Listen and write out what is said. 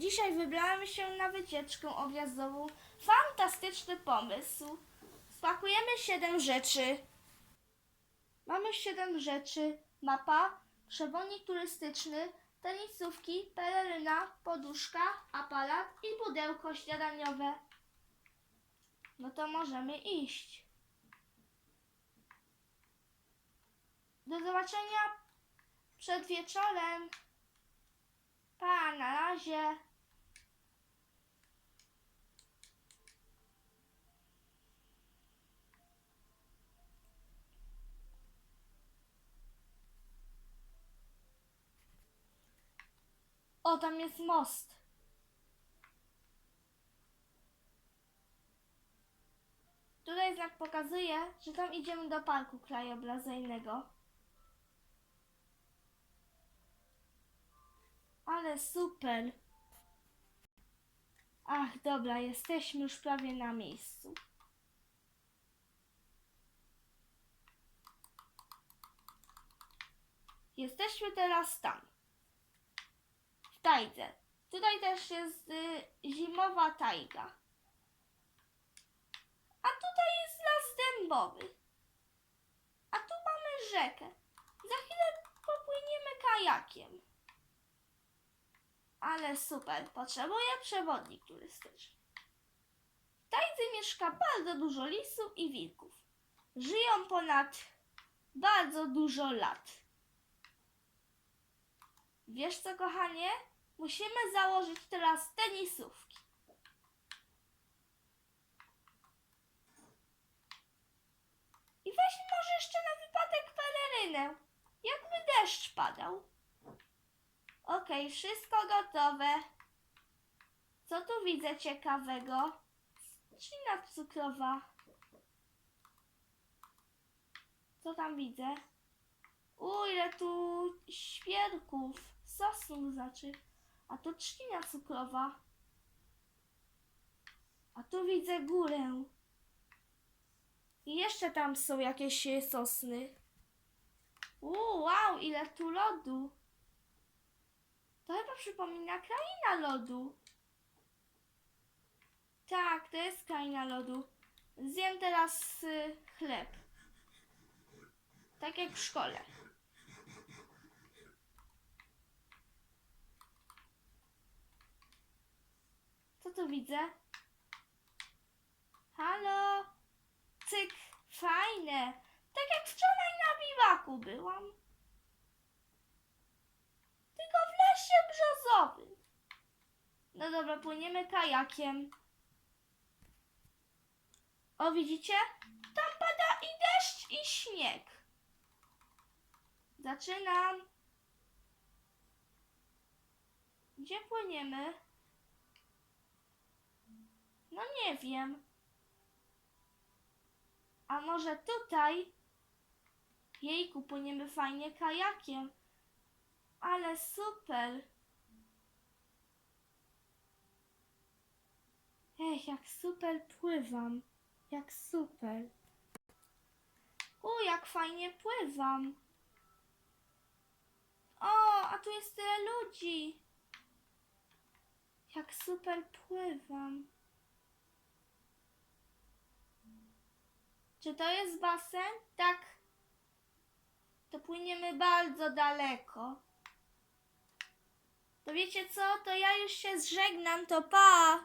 Dzisiaj wybrałem się na wycieczkę objazdową. Fantastyczny pomysł. Spakujemy 7 rzeczy. Mamy 7 rzeczy. Mapa, przewodnik turystyczny, tenisówki, peleryna, poduszka, aparat i pudełko śniadaniowe. No to możemy iść. Do zobaczenia przed wieczorem. Pa, na razie. O, tam jest most. Tutaj znak pokazuje, że tam idziemy do parku krajobrazyjnego. Ale super. Ach, dobra, jesteśmy już prawie na miejscu. Jesteśmy teraz tam. Tajdze. Tutaj też jest y, zimowa tajga. A tutaj jest las dębowy. A tu mamy rzekę. Za chwilę popłyniemy kajakiem. Ale super, potrzebuję przewodnik turystyczny. W Tajdze mieszka bardzo dużo lisów i wilków. Żyją ponad bardzo dużo lat. Wiesz co, kochanie? Musimy założyć teraz tenisówki. I weźmy może jeszcze na wypadek pelerynę, jakby deszcz padał. Okej, wszystko gotowe. Co tu widzę ciekawego? Trzcina cukrowa. Co tam widzę? U, ile tu świerków, sosnów znaczy. A tu trzcina cukrowa. A tu widzę górę. I jeszcze tam są jakieś sosny. U, wow, ile tu lodu. To chyba przypomina kraina lodu. Tak, to jest kraina lodu. Zjem teraz y, chleb. Tak jak w szkole. Co tu widzę? Halo? Cyk, fajne. Tak jak wczoraj na biwaku byłam. Tylko w lesie brzozowym. No dobra, płyniemy kajakiem. O, widzicie? Tam pada i deszcz, i śnieg. Zaczynam. Gdzie płyniemy? No nie wiem. A może tutaj? Jejku, płyniemy fajnie kajakiem. Ale super. Ech, jak super pływam. Jak super. U, jak fajnie pływam. O, a tu jest tyle ludzi. Jak super pływam. Czy to jest basen? Tak. To płyniemy bardzo daleko. To wiecie co? To ja już się zżegnam, to pa!